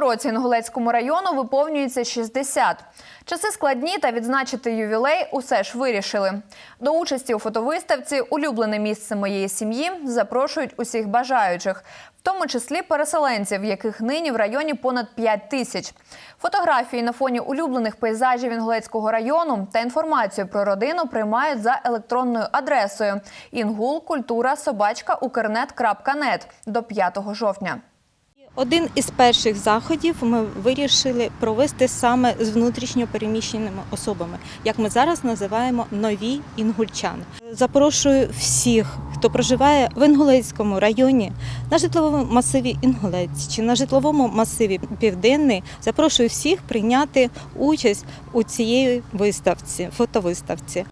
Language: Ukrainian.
році Інгулецькому району виповнюється 60. Часи складні та відзначити ювілей усе ж вирішили. До участі у фотовиставці Улюблене місце моєї сім'ї запрошують усіх бажаючих, в тому числі переселенців, яких нині в районі понад 5 тисяч. Фотографії на фоні улюблених пейзажів Інгулецького району та інформацію про родину приймають за електронною адресою ingulkultura.sobachka.ukрнет.нет до 5 жовтня. Один із перших заходів ми вирішили провести саме з внутрішньо переміщеними особами, як ми зараз називаємо нові інгульчани. Запрошую всіх, хто проживає в Інгулецькому районі, на житловому масиві Інгулець чи на житловому масиві Південний. Запрошую всіх прийняти участь у цієї виставці, фотовиставці.